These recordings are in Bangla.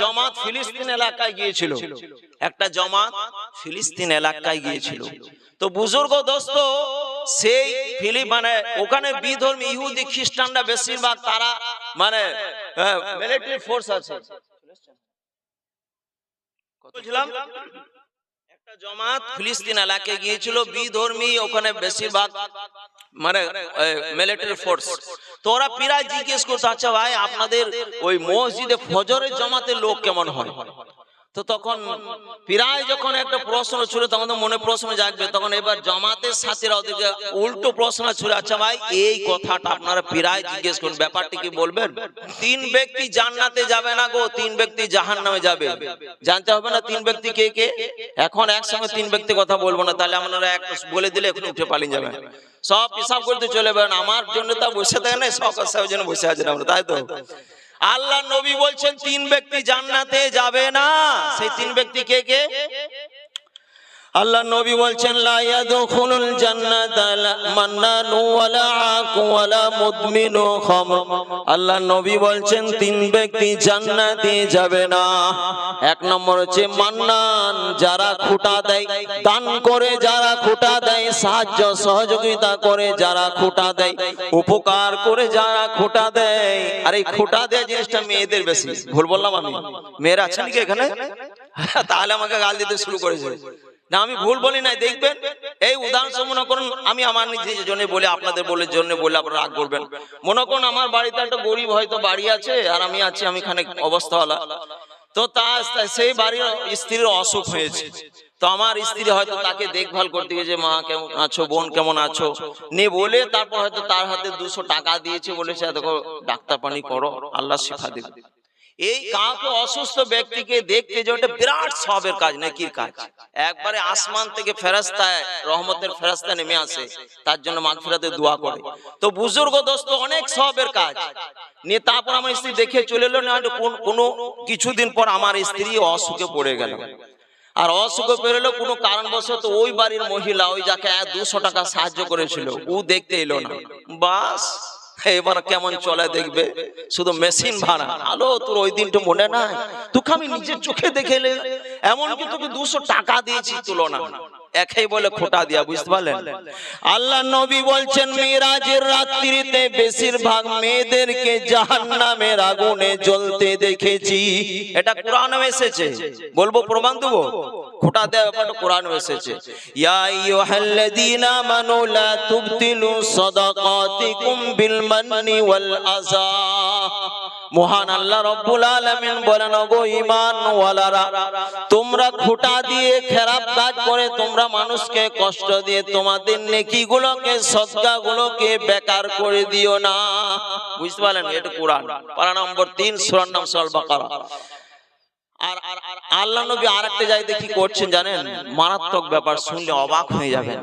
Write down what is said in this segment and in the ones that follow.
জমাত ফিলিস্তিন এলাকায় গিয়েছিল। একটা জমাত ফিলিস্তিন এলাকায় গিয়েছিল। তো বুজুর্গ দোস্ত, সেই ফিলি মানে ওখানে বিধর্মী, ইহুদি, খ্রিস্টানরা বেশিরভাগ তারা মানে মিলিটারি ফোর্স আছে। একটা জমাত ফিলিস্তিন এলাকায় গিয়েছিল, বিধর্মী, ওখানে বেশিরভাগ মানে মিলিটারি ফোর্স তো ওরা প্রায় জিজ্ঞেস করতো আচ্ছা ভাই, আপনাদের ওই মসজিদে ফজরের জমাতে লোক কেমন হয়? তো তখন প্রায় যখন একটা প্রশ্ন ছিল তখন তো মনে প্রশ্ন জাগবে, তখন এবার জামাতের সাথীরা ওদেরকে উল্টো প্রশ্ন ছিল আচ্ছা ভাই, এই কথাটা আপনারা প্রায় জিজ্ঞেস করুন, ব্যাপারটি কি বলবেন? তিন ব্যক্তি জান্নাতে যাবে না গো, তিন ব্যক্তি জাহান নামে যাবে। জানতে হবে না তিন ব্যক্তি কে কে? এখন একসঙ্গে তিন ব্যক্তি কথা বলব না, তাহলে আপনারা এক বলে দিলে এখন উঠে পালিয়ে যাবেন সব হিসাব করতে চলে যাবেন আমার জন্য তা বসে থাকে না সব সাহেবের জন্য বসে আছেন আমরা, তাই তো? আল্লাহ নবী বলছেন তিন ব্যক্তি জান্নাতে যাবে না। সেই তিন ব্যক্তি কে কে? আল্লাহ নবী বলছেন, লা ইয়াদখুলুল জান্নাতা মান্নানু ওয়ালা আকু ওয়ালা মুদমিনু খামর। আল্লাহ নবী বলছেন, তিন ব্যক্তি জান্নাতে যাবে না। এক নম্বর হচ্ছে মান্নান, যারা খুঁটা দেয়, দান করে যারা খুঁটা দেয়, সাহায্য সহযোগিতা করে যারা খুঁটা দেয়, উপকার করে যারা খুঁটা দেয়। আর এই খুঁটা দেয় জিনিসটা মেয়েদের বেশি। ভুল বললাম আমি? মেয়েরা আছেন কি এখানে? তাহলে আমাকে গাল দিতে শুরু করেছে। না, আমি ভুল বলি নাই, দেখবেন? এই উদাহরণ মনে করুন, আমি আমার নিজের জন্য বলে, আপনাদের বলে জন্য বলে আপনারা রাগ করবেন। মনে করুন, আমার বাড়িতে একটা গরিব হয়তো বাড়ি আছে, আর আমি আছি, আমি এখানে অবস্থাওয়ালা। তো তা সেই বাড়ির স্ত্রীর অসুখ হয়েছে। তো আমার স্ত্রী হয়তো তাকে দেখভাল করতে গেছে মা, কেমন আছো? বোন কেমন আছো? নে বলে, তারপর হয়তো তার হাতে দুশো টাকা দিয়েছে বলেছে দেখো ডাক্তার পানি করো, আল্লাহ শিখা দেবে। এই কাউকে অসুস্থ ব্যক্তিকে দেখতে বিরাট সবের কাজ নাকির কাজ? একবারে আসমান থেকে ফেরাস্তায় রহমতের ফেরাস্তা নেমে আসে। তার জন্য মাগফিরাতে দোয়া করে। তো বুজুর্গ দোস্ত অনেক সবের কাজ। নিয়ে তারপর আমার স্ত্রী দেখে চলে এলো না কোন কোনো কিছুদিন পর আমার স্ত্রী অসুখে পড়ে গেল। আর অসুখে পেরোলো কোনো কারণবশত ওই বাড়ির মহিলা ওই যাকে দুশো টাকা সাহায্য করেছিল ও দেখতে এলো না। বাস। এবার কেমন চলে দেখবে? শুধু মেশিন ভাড়া। আলো, তোর ওই দিনটা মনে নাই? তোকে আমি নিজের চোখে দেখে এলে এমনকি তোকে দুশো টাকা দিয়েছি তুলনা একাই বলে খোটা দিয়া বুঝতে পারলেন? আল্লাহ নবী বলছেন মিরাজের রাত্রিতে বেশিরভাগ মেয়েদেরকে জাহান্নামের আগুনে জ্বলতে দেখেছি। এটা কোরআনে এসেছে। বলব প্রমাণ দেবো? খোটা দেওয়া ব্যাপারটা কোরআনে এসেছে। ইয়া আইয়ুহাল্লাযীনা আমানু লা তুবতিলু সাদাকাতিকুম বিল মান্নি ওয়াল আযা। মহান আল্লাহ রব্বুল আলামিন বলেন, ওগো ঈমান তোমরা খোটা দিয়ে খারাপ কাজ করে তোমরা মানুষকে কষ্ট দিয়ে তোমাদের নেকিগুলোকে, সদকাগুলোকে বেকার করে দিও না। বুঝতে পারলেন? এটা কোরআন। পারা নম্বর 3 সূরা নাম সূরা বাকারা। আর আল্লাহ নবী আরেকটা জায়গায় কি করছেন জানেন? মারাত্মক ব্যাপার শুনলে অবাক হয়ে যাবেন।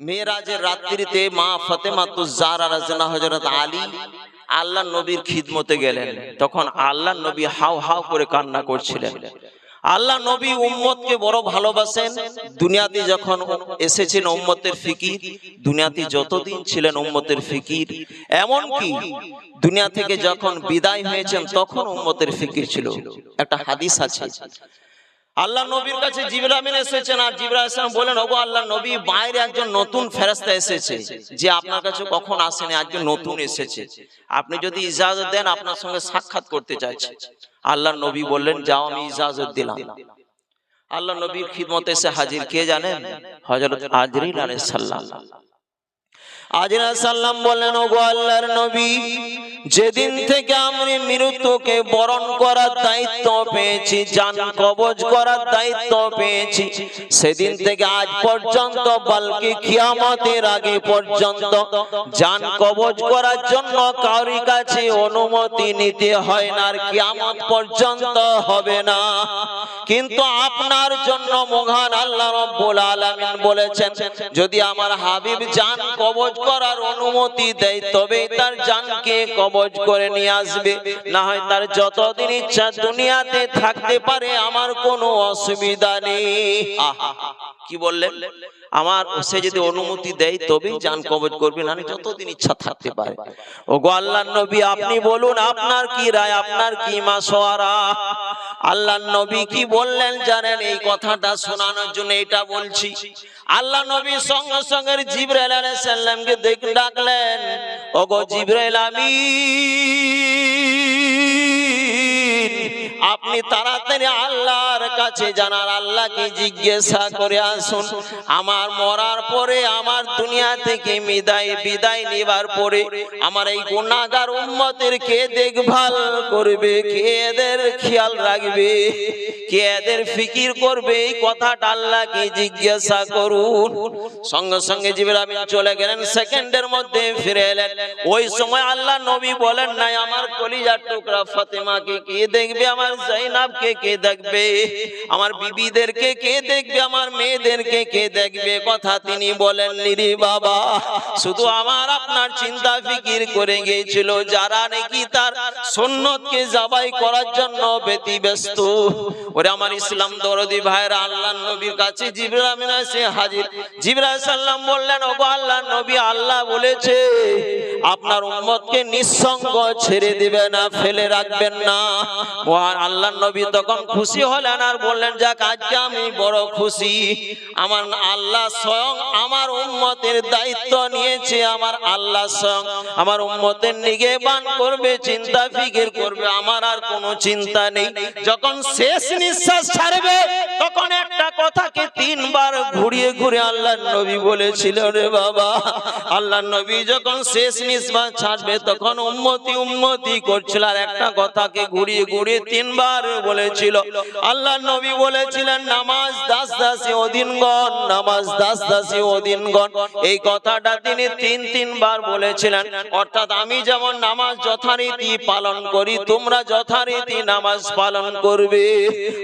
মেয়েরাজের রাত্রিতে মা ফতেমা তু জারা রাজনা হযরত আলী আল্লাহ নবীর খিদমতে গেলেন। তখন আল্লাহ নবী হাউ হাউ করে কান্না করছিলেন। আল্লাহ নবী উম্মতকে বড় ভালোবাসেন। দুনিয়াতে যখন এসেছেন উম্মতের ফিকির, দুনিয়াতে যতদিন ছিলেন উম্মতের ফিকির এমন কি দুনিয়া থেকে যখন বিদায় হয়েছেন, তখন উম্মতের ফিকির ছিল। একটা হাদিস আছে। আল্লাহ নবীর কাছে জিবরাইল আমিন এসেছেন আর জিবরাইল ইসলাম বলেন ওগো আল্লাহ নবী, বাইরে একজন নতুন ফেরেশতা এসেছে যে আপনার কাছে কখন আসেনি, একজন নতুন এসেছে। আপনি যদি ইজাজত দেন, আপনার সঙ্গে সাক্ষাৎ করতে চাইছে। আল্লাহ নবী বললেন, যাও, আমি ইজাজত দিলাম। আল্লাহ নবীর খিদমতে এসে হাজির কে জানেন? হযরত আজরিল আলাইহিস সালাম। আজরা সাল্লাম বললেন, ওগো আল্লাহর নবী, যেদিন থেকে আমি মৃত্যুকে বরণ করার দায়িত্ব পেয়েছি জান কবজ করার দায়িত্ব পেয়েছি, সেদিন থেকে আজ পর্যন্ত, বলকে কিয়ামতের আগে পর্যন্ত জান কবজ করার জন্য কারি কাছে অনুমতি নিতে হয় না, আর কিয়ামত পর্যন্ত হবে না। কিন্তু আপনার জন্য মহান আল্লাহ রব্বুল আলামিন বলেছেন, যদি আমার হাবিব জান কবজ করার অনুমতি দেয় তবে তার জানকে কবজ করে নিয়ে আসবে। না হয় তার যতদিন ইচ্ছা দুনিয়াতে থাকতে পারে, আমার কোনো অসুবিধা নেই। আহা। কি বললেন? আমার সে যদি অনুমতি দেয়, তবেই যান কবজ করবেন আমি যতদিন ইচ্ছা থাকতে পারে। ও গো আল্লাহ নবী, আপনি বলুন, আপনার কি রায়, আপনার কি মাসোয়ারা আল্লাহ নবী কি বললেন জানেন? এই কথাটা শোনানোর জন্য এটা বলছি। আল্লাহ নবী সঙ্গে সঙ্গে জিব্রাইল আলাইহিস সালামকে দেখ ডাকলেন ও গো জিব্রাইল আমিন। আপনি তাড়াতাড়ি আল্লাহর কাছে জানার আল্লাহকে জিজ্ঞাসা করে আসুন। আমার মরার পরে, আমার দুনিয়া থেকে বিদায় বিদায় নেবার পরে আমার এই গুণাগার উম্মতের কে দেখভাল করবে? কে এদের খেয়াল রাখবে? কে এদের ফিকির করবে? এই কথাটা আল্লাহকে জিজ্ঞাসা করুন। সঙ্গে সঙ্গে জিবরাইল আমিন চলে গেলেন, সেকেন্ডের মধ্যে ফিরে এলেন। ওই সময় আল্লাহ নবী বলেন, নাই, আমার কলিজার টুকরা ফাতেমাকে কে দেখবে? আমার জাইনাবকে কে দেখবে? আমার বিবিদেরকে কে দেখবে? আমার মেয়েদেরকে কে দেখবে? কথা তিনি বলেন নিরি বাবা। শুধু আমার আপনার চিন্তা ফিকির করে গিয়েছিল। যারা নাকি তার সুন্নতকে জবাই করার জন্য ব্যতি ব্যস্ত ওরে আমার ইসলাম দরদি ভাইরা আল্লাহ নবীর কাছে জিবরাইল আমিন এসে হাজির। জিবরাইল সাল্লাম বললেন, ওগো আল্লাহ নবী, আল্লাহ বলেছে আপনার উম্মতকে নিঃসঙ্গ ছেড়ে দিবে না, ফেলে রাখবেন না। মহান আল্লাহ নবী তখন খুশি হলেন আর বললেন, যাক, আজকে আমি বড় খুশি। আমার আল্লাহ স্বয়ং আমার উম্মতের দায়িত্ব নিয়েছে, আমার আল্লাহ স্বয়ং আমার উম্মতের নিগেবান করবে, চিন্তা ফিকির করবে, আমার আর কোনো চিন্তা নেই। যখন শেষ নিঃশ্বাস ছাড়বে, তখন একটা কথাকে তিনবার ঘুরিয়ে ঘুরে আল্লাহ নবী বলেছিল রে বাবা। আল্লাহ নবী যখন শেষ নিঃশ্বাস ছাড়বে, তখন উম্মতি উম্মতি করছিল আর একটা কথাকে ঘুরিয়ে ঘুরিয়ে তিনবার বলেছিল। আল্লাহ নবী বলেছিলেন, নামাজ দাস দাসী অধীনগণ, নামাজ দাস দাসী অধীনগণ। এই কথাটা তিনি তিন তিনবার বলেছিলেন। অর্থাৎ আমি যেমন নামাজ যথারীতি পালন করি, তোমরা যথারীতি নামাজ পালন করবে।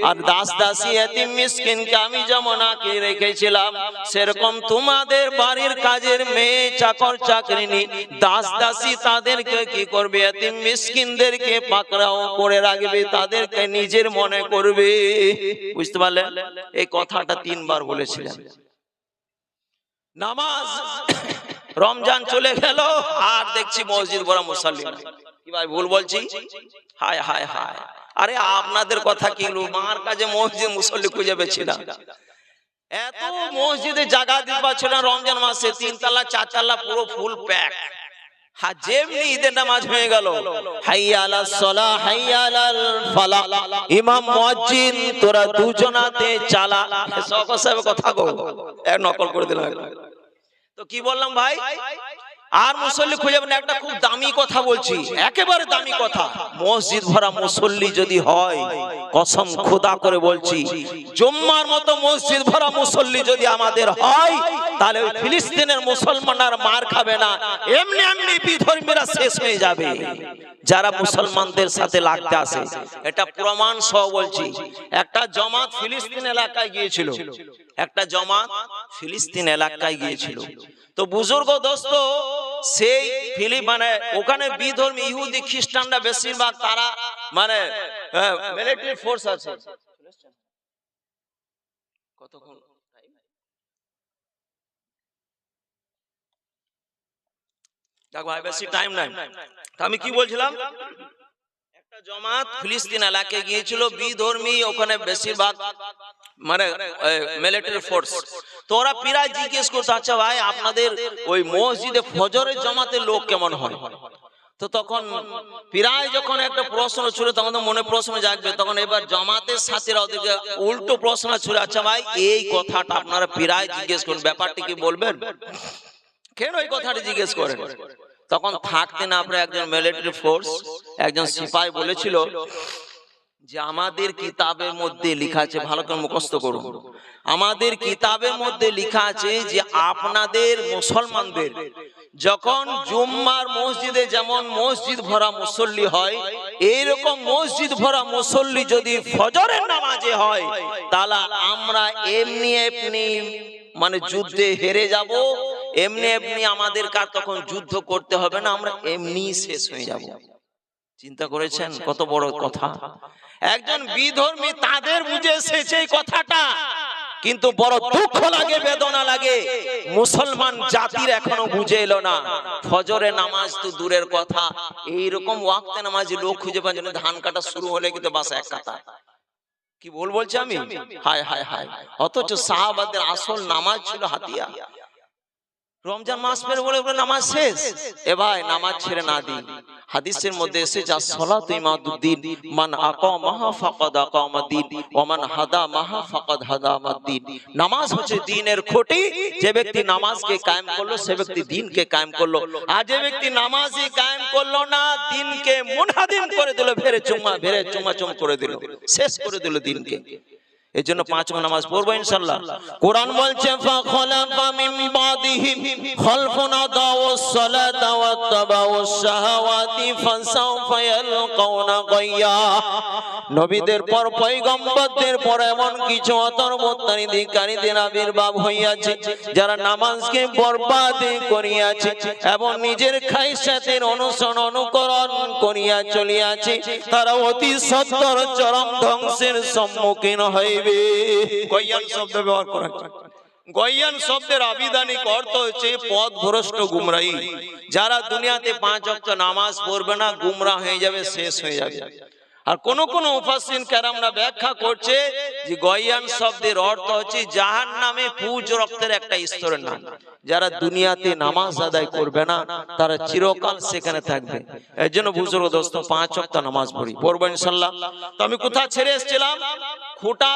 আর দাস দাসী এতিম মিসকিনকে আমি যেমন আঁকে রেখেছিলাম, সেরকম তোমাদের বাড়ির কাজের মেয়ে চাকর চাকরিনী দাস দাসী তাদেরকে কি করবে? এতিম মিসকিনদেরকে পাকড়াও করে রাখবে, তাদেরকে নিজের মনে করবে। বুঝতে পারলেন এই কথাটা তিনবার বলেছিলেন। নামাজ, রমজান চলে গেল, আর দেখছি মসজিদ বড় মুসল্লি। আপনাদের কথা কি মার কাছে মসজিদ মুসল্লি খুঁজে পেয়েছিলাম এত মসজিদে দিতে না রমজান মাসে। তিনতলা, চারতলা, পুরো ফুল প্যাক গেল। হাইয়া আলাস সালাহ হাইয়া আলাল ইমাম মুয়াজ্জিন তোরা দুজনাতে চালা। কথা নকল করে দিলাম তো কি বললাম ভাই? আর মুসল্লি খুঁজে না, একটা খুব দামি কথা বলছি। একেবারে দামি কথা। মসজিদ ভরা মুসল্লি যদি হয় কসম খোদা করে বলছি জম্মার মতো মসজিদ ভরা মুসল্লি যদি আমাদের হয় তাহলে ওই ফিলিস্তিনের মুসলমানরা মার খাবে না। এমনি এমনি বিধর্মীরা শেষ হয়ে যাবে। যারা মুসলমানদের সাথে লাগতে আসে এটা প্রমাণ সহ বলছি। একটা জমাত ফিলিস্তিন এলাকায় গিয়েছিল। একটা জমাত ফিলিস্তিন এলাকায় গিয়েছিল। তো বুজুর্গ দোস্ত সেই ফিলিপ মানে ওখানে বিধর্মী ইহুদি খ্রিস্টানরা বেশিরভাগ তারা মানে মিলিটারি ফোর্স আছে। কতক্ষণ? ভাই বেশি টাইম নাই। আমি কি বলছিলাম? একটা জমাত ফিলিস্তিন এলাকায় গিয়েছিল বিধর্মী ওখানে বেশিরভাগ মানে মিলিটারি ফোর্স তো ওরা প্রায় জিজ্ঞেস করতো আচ্ছা ভাই, আপনাদের ওই মসজিদে ফজরের জমাতে লোক কেমন হয়? তো তখন প্রায় যখন একটা প্রশ্ন ছুড়ে, তখন তো মনে প্রশ্ন জাগবে, তখন এবার জমাতের সাথীরা ওদেরকে উল্টো প্রশ্ন ছুড়ে আচ্ছা ভাই, এই কথাটা আপনারা প্রায় জিজ্ঞেস করুন, ব্যাপারটি কি বলবেন? কেন এই কথাটি জিজ্ঞেস করেন? তখন থাকতে না আপনার একজন মিলিটারি ফোর্স একজন সিপাই বলেছিল যে আমাদের কিতাবের মধ্যে লেখা আছে ভালো করে মুখস্থ করুন। আমাদের কিতাবের মধ্যে লেখা আছে যে আপনাদের মুসলমানদের যখন জুম্মার মসজিদে যেমন মসজিদ ভরা মুসল্লি হয় এইরকম মসজিদ ভরা মুসল্লি যদি ফজরের নামাজে হয় তাহলে আমরা এমনি এমনি মানে যুদ্ধে হেরে যাব এমনি এমনি আমাদের কার তখন যুদ্ধ করতে হবে না আমরা এমনি শেষ হয়ে যাব। চিন্তা করেছেন কত বড় কথা? একজন বিধর্মী তাদের বুঝে এসেছে এই কথাটা। কিন্তু বড় দুঃখ লাগে, বেদনা লাগে। মুসলমান জাতির এখনও বুঝে এলো না। ফজরে নামাজ তো দূরের কথা। এইরকম ওয়াক্তে নামাজ লোক খুঁজে পাচ্ছে না ধান কাটা শুরু হলে কিন্তু বাস এক কাতা। কি বল বলছে আমি? হায় হায় হায়। অথচ সাহাবাদের আসল নামাজ ছিল হাতিয়া। রমজান মাস পেরে বলে নামাজ শেষ। এ ভাই, নামাজ ছেড়ে না দিন। হাদিসের মধ্যে এসে যা সলাত ইমাদুদ্দিন মান আকামাহা ফাকাদ আকামাদ্দিন ওয়া মান হাদামাহা ফাকাদ হাদামাদ্দিন নামাজ হচ্ছে দ্বীনের খুঁটি যে ব্যক্তি নামাজকে কায়েম করল সে ব্যক্তি দ্বীনকে কায়েম করল। আর যে ব্যক্তি নামাজই কায়েম করল না দ্বীনকে মুনহাদিম করে দিল ভেরে চুম্মা ভেরে চুম্মা চুম করে দিল। শেষ করে দিল দ্বীনকে এই জন্য পাঁচ ওয়াক্ত নামাজ পড়ব ইনশাল্লাহ। কোরআন বলছে ফাখলাফা মিন বাদিহিম খালফুন আদাউস সালাতা ওয়াত্তাবাউস শাহাওয়াতি ফাসাউফা ইয়ালকাউনা গায়্যা নবীদের পর পয়গম্বরদের পর এমন কিছু অতর্বত্তানিধিকারীদের আবির্ভাব হইয়াছে যারা নামাজকে বরবাদ করিয়াছে এবং নিজের খাইসাতের অনুসরণ অনুকরণ করিয়া চলিয়াছে। তারা অতি সত্তর চরম ধ্বংসের সম্মুখীন হইবে গয়ান শব্দ ব্যবহার করা। গয়ান শব্দের আবিধানিক অর্থ হচ্ছে পথ ভ্রষ্ট গুমরাহি। যারা দুনিয়াতে পাঁচ অক্ট নামাজ পড়বে না গুমরা হয়ে যাবে, শেষ হয়ে যাবে। আর কোন কোন উপাসীন ক্যারামরা ব্যাখ্যা করছে যে গয়ান শব্দের অর্থ হচ্ছে জাহান নামে পুজ রক্তের একটা স্তরের নাম। যারা দুনিয়াতে নামাজ আদায় করবে না, তারা চিরকাল সেখানে থাকবে। এর জন্য বুজুর্গ দোস্ত, পাঁচ অক্ট নামাজ পড়ি। পড়ব ইনশাল্লাহ তো আমি কোথা ছেড়ে এসেছিলাম? খুঁটা